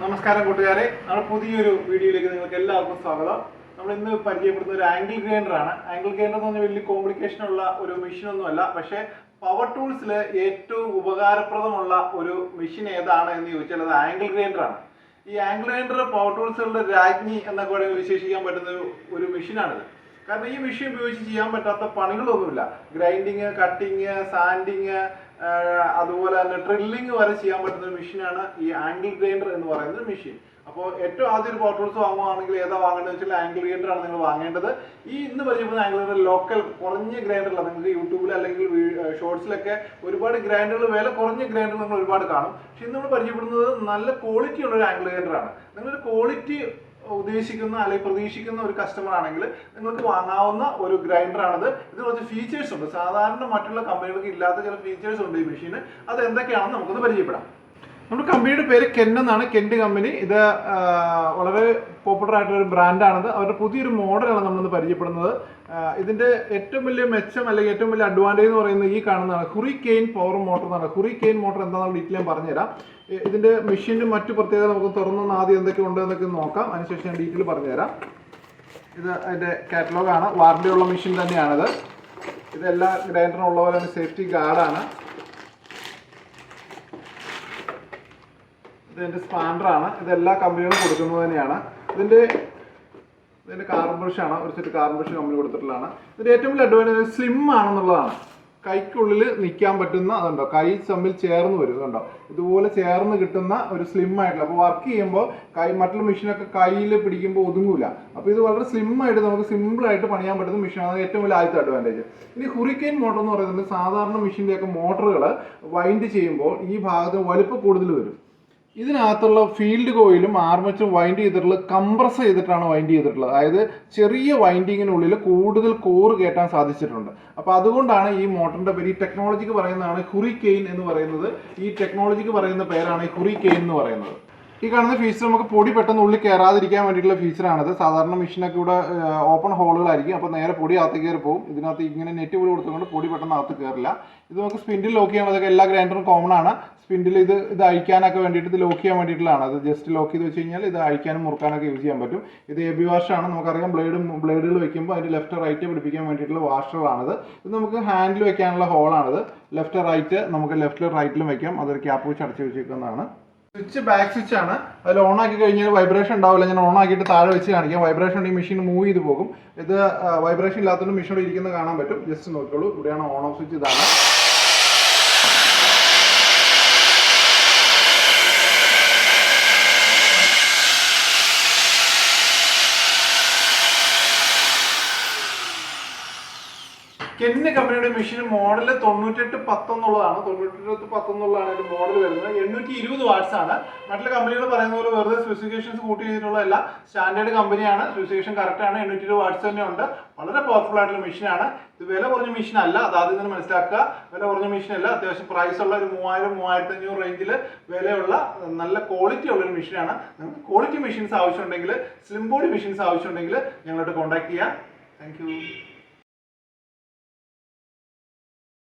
നമസ്കാരം കൂട്ടുകാരെ. നമ്മുടെ പുതിയൊരു വീഡിയോയിലേക്ക് നിങ്ങൾക്ക് എല്ലാവർക്കും സ്വാഗതം. നമ്മൾ ഇന്ന് പരിചയപ്പെടുന്ന ഒരു ആംഗിൾ ഗ്രൈൻഡർ ആണ്. ആംഗിൾ ഗ്രൈൻഡർ എന്ന് പറഞ്ഞാൽ വലിയ കോംപ്ലിക്കേഷൻ ഉള്ള ഒരു മെഷീൻ ഒന്നുമല്ല പക്ഷേ പവർ ടൂൾസിൽ ഏറ്റവും ഉപകാരപ്രദമുള്ള ഒരു മെഷീൻ ഏതാണ് എന്ന് ചോദിച്ചാൽ അത് ആംഗിൾ ഗ്രൈൻഡർ ആണ്. ഈ ആംഗിൾ ഗ്രൈൻഡർ പവർ ടൂൾസുകളുടെ രാജ്ഞി എന്നൊക്കെ വേണമെങ്കിൽ വിശേഷിക്കാൻ പറ്റുന്ന ഒരു- ഒരു മെഷീനാണിത് കാരണം ഈ മെഷീൻ ഉപയോഗിച്ച് ചെയ്യാൻ പറ്റാത്ത പണികളൊന്നുമില്ല. ഗ്രൈൻഡിങ് കട്ടിങ് സാൻഡിങ് അതുപോലെ തന്നെ ഡ്രില്ലിങ് വരെ ചെയ്യാൻ പറ്റുന്ന ഒരു മെഷീനാണ് ഈ ആംഗിൾ ഗ്രൈൻഡർ എന്ന് പറയുന്ന മെഷീൻ അപ്പോൾ ഏറ്റവും ആദ്യം ഒരു പോർട്ടൽസ് വാങ്ങുവാണെങ്കിൽ ഏതാ വാങ്ങേണ്ടത് വെച്ചാൽ ആംഗിൾ ഗ്രൈൻഡർ ആണ് നിങ്ങൾ വാങ്ങേണ്ടത്. ഈ ഇന്ന് പരിചയപ്പെടുന്ന ആംഗിൾ ഗ്രൈൻഡർ ലോക്കൽ കുറഞ്ഞ ഗ്രൈൻഡറില്ല നിങ്ങൾക്ക് യൂട്യൂബിൽ അല്ലെങ്കിൽ ഷോർട്സിലൊക്കെ ഒരുപാട് ഗ്രൈൻഡറുകൾ വില കുറഞ്ഞ ഗ്രൈൻഡർ നിങ്ങൾ ഒരുപാട് കാണും. പക്ഷെ ഇന്ന് നമ്മൾ പരിചയപ്പെടുന്നത് നല്ല ക്വാളിറ്റി ഉള്ള ഒരു ആംഗിൾ ഗ്രൈൻഡർ ആണ്. നിങ്ങളൊരു ക്വാളിറ്റി ഉദ്ദേശിക്കുന്ന അല്ലെങ്കിൽ പ്രതീക്ഷിക്കുന്ന ഒരു കസ്റ്റമർ ആണെങ്കിൽ നിങ്ങൾക്ക് വാങ്ങാവുന്ന ഒരു ഗ്രൈൻഡർ ആണിത്. ഇത് കുറച്ച് ഫീച്ചേഴ്സ് ഉണ്ട്. സാധാരണ മറ്റുള്ള കമ്പനികൾക്ക് ഇല്ലാത്ത ചില ഫീച്ചേഴ്സ് ഉണ്ട് ഈ മെഷീന് അത് എന്തൊക്കെയാണെന്ന് നമുക്കൊന്ന് പരിചയപ്പെടാം. നമ്മുടെ കമ്പനിയുടെ പേര് കെൻ എന്നാണ്. കെൻഡ് കമ്പനി ഇത് വളരെ പോപ്പുലർ ആയിട്ടുള്ള ഒരു ബ്രാൻഡാണത് അവരുടെ പുതിയൊരു മോഡലാണ് നമ്മളിന്ന് പരിചയപ്പെടുന്നത്. ഇതിന്റെ ഏറ്റവും വലിയ മെച്ചം അല്ലെങ്കിൽ ഏറ്റവും വലിയ അഡ്വാന്റേജ് എന്ന് പറയുന്നത് ഈ കാണുന്നതാണ് ഹുറി കെയിൻ പവർ മോട്ടർ എന്നാണ്. ഹുറി കെയിൻ മോട്ടർ എന്താണെന്ന് ഡീറ്റെയിൽ പറഞ്ഞുതരാം. ഇതിന്റെ മെഷീന്റെ മറ്റു പ്രത്യേകത നമുക്ക് തുറന്നൊന്ന് ആദ്യം എന്തൊക്കെ ഉണ്ട് എന്നൊക്കെ നോക്കാം. അതിനുശേഷം ഞാൻ ഡീറ്റെയിൽ പറഞ്ഞുതരാം. ഇത് അതിന്റെ കാറ്റലോഗാണ് ആണ്. വാറണ്ടി ഉള്ള മെഷീൻ തന്നെയാണിത്. ഇത് ഗ്രൈൻഡറിനുള്ള ഗ്രൈൻഡറിനും പോലെ സേഫ്റ്റി ഗാർഡാണ് ഇതിന്റെ സ്പാൻഡറാണ്. ഇത് എല്ലാ കമ്പനികളും കൊടുക്കുന്നത് തന്നെയാണ്. ഇതിന്റെ ഇതിന്റെ കാർബൺ ബ്രഷാണ് ഒരു സെറ്റ് കാർബൺ ബ്രഷ് കമ്പനി കൊടുത്തിട്ടുള്ളതാണ്. ഇതിന്റെ ഏറ്റവും വലിയ അഡ്വാന്റേജ് സ്ലിം ആണെന്നുള്ളതാണ്. കൈക്കുള്ളിൽ നിൽക്കാൻ പറ്റുന്ന അതുണ്ടോ? കൈ തമ്മിൽ ചേർന്ന് വരും. ഇതുപോലെ ചേർന്ന് കിട്ടുന്ന ഒരു സ്ലിം ആയിട്ടുള്ള അപ്പോൾ വർക്ക് ചെയ്യുമ്പോൾ കൈ മറ്റുള്ള മെഷീനൊക്കെ കയ്യിൽ പിടിക്കുമ്പോൾ ഒതുങ്ങൂല. അപ്പോൾ ഇത് വളരെ സ്ലിം ആയിട്ട് നമുക്ക് സിമ്പിളായിട്ട് പണിയാൻ പറ്റുന്ന മെഷീനാണ് ഏറ്റവും വലിയ ആദ്യത്തെ അഡ്വാന്റേജ് ഇനി ഹുറിക്കെയിൻ മോട്ടർ എന്ന് പറയുന്നത് സാധാരണ മെഷീന്റെയൊക്കെ മോട്ടറുകൾ വൈൻഡ് ചെയ്യുമ്പോൾ ഈ ഭാഗത്ത് വലുപ്പം കൂടുതൽ വരും. ഇതിനകത്തുള്ള ഫീൽഡ് കോയിലും ആർമച്ചും വൈൻഡ് ചെയ്തിട്ടുള്ളത് കംപ്രസ് ചെയ്തിട്ടാണ് വൈൻഡ് ചെയ്തിട്ടുള്ളത്. അതായത് ചെറിയ വൈൻഡിങ്ങിനുള്ളിൽ കൂടുതൽ കോർ കയറ്റാൻ സാധിച്ചിട്ടുണ്ട്. അപ്പോൾ അതുകൊണ്ടാണ് ഈ മോട്ടറിന്റെ പേര് ഈ ടെക്നോളജിക്ക് പറയുന്നതാണ് ഹുറി കെയിൻ എന്ന് പറയുന്നത്. ഈ ടെക്നോളജിക്ക് പറയുന്ന പേരാണ് ഈ ഹുറി കെയിൻ എന്ന് പറയുന്നത്. ഈ കാണുന്ന ഫീച്ചർ നമുക്ക് പൊടി പെട്ടെന്ന് ഉള്ളിൽ കയറാതിരിക്കാൻ വേണ്ടിയിട്ടുള്ള ഫീച്ചറാണിത് സാധാരണ മെഷീനൊക്കെ ഇവിടെ ഓപ്പൺ ഹോളുകളായിരിക്കും അപ്പോൾ നേരെ പൊടി അകത്ത് കയറി പോകും. ഇതിനകത്ത് ഇങ്ങനെ നെറ്റ് പോലും കൊടുത്തുകൊണ്ട് പൊടി പെട്ടെന്ന് അകത്ത് കയറില്ല ഇത് നമുക്ക് സ്പിൻഡിൽ ലോക്ക് ചെയ്യാൻ അതൊക്കെ എല്ലാ ഗ്രൈൻഡറും കോമൺ ആണ്. സ്പിൻഡിൽ ഇത് ഇത് അഴിക്കാനൊക്കെ വേണ്ടിയിട്ട് ഇത് ലോക്ക് ചെയ്യാൻ വേണ്ടിയിട്ടുള്ളതാണ്. അത് ജസ്റ്റ് ലോക്ക് ചെയ്ത് വെച്ച് കഴിഞ്ഞാൽ ഇത് അഴിക്കാനും മുറുക്കാനൊക്കെ യൂസ് ചെയ്യാൻ പറ്റും. ഇത് എ ബി വാഷാണ് നമുക്കറിയാം ബ്ലേഡും ബ്ലേഡുകൾ വെക്കുമ്പോൾ അതിന്റെ ലെഫ്റ്റ് റൈറ്റ് പിടിപ്പിക്കാൻ വേണ്ടിയിട്ടുള്ള വാഷറാണത് ഇത് നമുക്ക് ഹാൻഡിൽ വെക്കാനുള്ള ഹോളാണിത് ലെഫ്റ്റ് റൈറ്റ് നമുക്ക് ലെഫ്റ്റിലും റൈറ്റിലും വെക്കാം. അതൊരു ക്യാപ്പ് വെച്ച് അടച്ചു വെച്ചേക്കുന്നതാണ്. സ്വിച്ച് ബാക്ക് സ്വിച്ച് ആണ്. അതിൽ ഓൺ ആക്കി കഴിഞ്ഞാൽ വൈബ്രേഷൻ ഉണ്ടാവില്ല. ഞാൻ ഓൺ ആക്കിയിട്ട് താഴെ വെച്ച് കാണിക്കാം. വൈബ്രേഷൻ ഉണ്ടെങ്കിൽ മെഷീൻ മൂവ് ചെയ്ത് പോകും. ഇത് വൈബ്രേഷൻ ഇല്ലാത്തതുകൊണ്ട് മെഷീൻ ഇരിക്കുന്നത് കാണാൻ പറ്റും. ജസ്റ്റ് നോക്കിക്കോളൂ. ഇവിടെയാണ് ഓൺ ഓഫ് സ്വിച്ച് ഇതാണ്. കെന്ന് കമ്പനിയുടെ മെഷീൻ മോഡൽ തൊണ്ണൂറ്റെട്ട് പത്തൊന്നുള്ളതാണ്. തൊണ്ണൂറ്റെട്ട് പത്തൊന്നുള്ളതാണ് അതിന്റെ മോഡൽ വരുന്നത്. എണ്ണൂറ്റി ഇരുപത് വാട്ട്സ് ആണ്. മറ്റുള്ള കമ്പനികൾ പറയുന്ന പോലെ വെറുതെ സ്പെസിഫിക്കേഷൻസ് കൂട്ടി ചെയ്തിട്ടുള്ളതല്ല. സ്റ്റാൻഡേർഡ് കമ്പനിയാണ്. സ്പെസിഫിക്കേഷൻ കറക്റ്റ് ആണ്. എണ്ണൂറ്റി ഇരുപത് വാട്ട്സ് തന്നെ ഉണ്ട്. വളരെ പവർഫുൾ ആയിട്ടുള്ള മെഷീനാണ് ഇത് വില കുറഞ്ഞ മെഷീൻ അല്ല. അത് ആദ്യം തന്നെ മനസ്സിലാക്കുക. വില കുറഞ്ഞ മെഷീൻ അല്ല. അത്യാവശ്യം പ്രൈസ് ഉള്ള ഒരു മൂവായിരം മൂവായിരത്തി അഞ്ഞൂറ് റേഞ്ചിൽ വിലയുള്ള നല്ല ക്വാളിറ്റി ഉള്ള ഒരു മെഷീനാണ് നിങ്ങൾക്ക് ക്വാളിറ്റി മെഷീൻസ് ആവശ്യമുണ്ടെങ്കിൽ സ്ലിം ബോഡി മെഷീൻസ് ആവശ്യമുണ്ടെങ്കിൽ ഞങ്ങളോട്ട് കോൺടാക്ട് ചെയ്യാം. Thank you